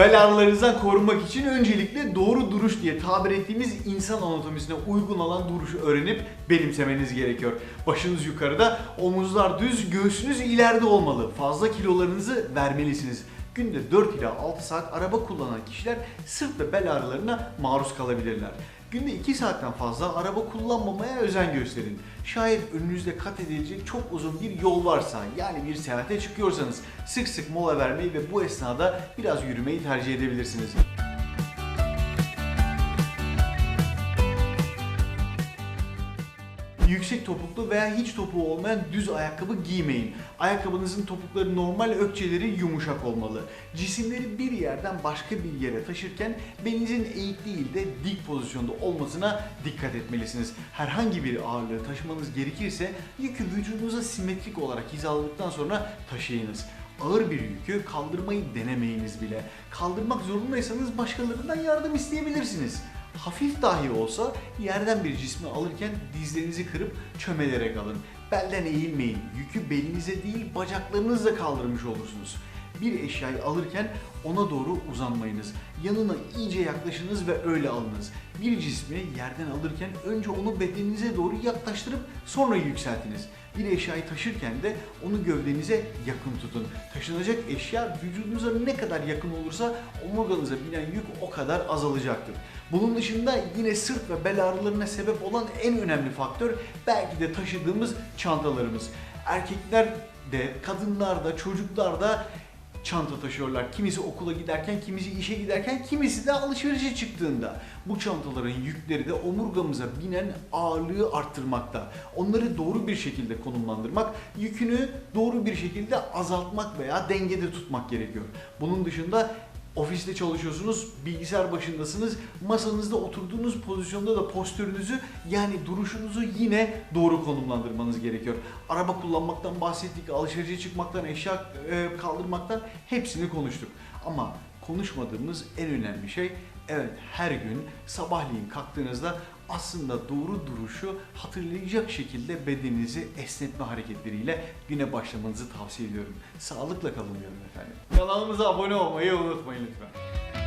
Bel ağrılarınızdan korunmak için öncelikle doğru duruş diye tabir ettiğimiz insan anatomisine uygun olan duruşu öğrenip benimsemeniz gerekiyor. Başınız yukarıda, omuzlar düz, göğsünüz ileride olmalı. Fazla kilolarınızı vermelisiniz. Günde 4 ila 6 saat araba kullanan kişiler sırt ve bel ağrılarına maruz kalabilirler. Günde 2 saatten fazla araba kullanmamaya özen gösterin. Şayet önünüzde kat edilecek çok uzun bir yol varsa yani bir seyahate çıkıyorsanız sık sık mola vermeyi ve bu esnada biraz yürümeyi tercih edebilirsiniz. Yüksek topuklu veya hiç topuğu olmayan düz ayakkabı giymeyin. Ayakkabınızın topukları normal ökçeleri yumuşak olmalı. Cisimleri bir yerden başka bir yere taşırken belinizin eğik değil de dik pozisyonda olmasına dikkat etmelisiniz. Herhangi bir ağırlığı taşımanız gerekirse yükü vücudunuza simetrik olarak hizaladıktan sonra taşıyınız. Ağır bir yükü kaldırmayı denemeyiniz bile. Kaldırmak zorundaysanız başkalarından yardım isteyebilirsiniz. Hafif dahi olsa yerden bir cismi alırken dizlerinizi kırıp çömelerek alın. Belden eğilmeyin. Yükü belinize değil bacaklarınızla kaldırmış olursunuz. Bir eşyayı alırken ona doğru uzanmayınız. Yanına iyice yaklaşınız ve öyle alınız. Bir cismi yerden alırken önce onu bedeninize doğru yaklaştırıp sonra yükseltiniz. Bir eşyayı taşırken de onu gövdenize yakın tutun. Taşınacak eşya vücudunuza ne kadar yakın olursa omurganıza binen yük o kadar azalacaktır. Bunun dışında yine sırt ve bel ağrılarına sebep olan en önemli faktör belki de taşıdığımız çantalarımız. Erkekler de, kadınlar da, çocuklar da çanta taşıyorlar. Kimisi okula giderken, kimisi işe giderken, kimisi de alışverişe çıktığında. Bu çantaların yükleri de omurgamıza binen ağırlığı arttırmakta. Onları doğru bir şekilde konumlandırmak, yükünü doğru bir şekilde azaltmak veya dengede tutmak gerekiyor. Bunun dışında Ofiste çalışıyorsunuz, bilgisayar başındasınız, masanızda oturduğunuz pozisyonda da postürünüzü yani duruşunuzu yine doğru konumlandırmanız gerekiyor. Araba kullanmaktan bahsettik, alışverişe çıkmaktan, eşya e, kaldırmaktan hepsini konuştuk. Ama konuşmadığımız en önemli şey evet her gün sabahleyin kalktığınızda aslında doğru duruşu hatırlayacak şekilde bedeninizi esnetme hareketleriyle güne başlamanızı tavsiye ediyorum. Sağlıkla kalın diyorum efendim. Kanalımıza abone olmayı unutmayın lütfen.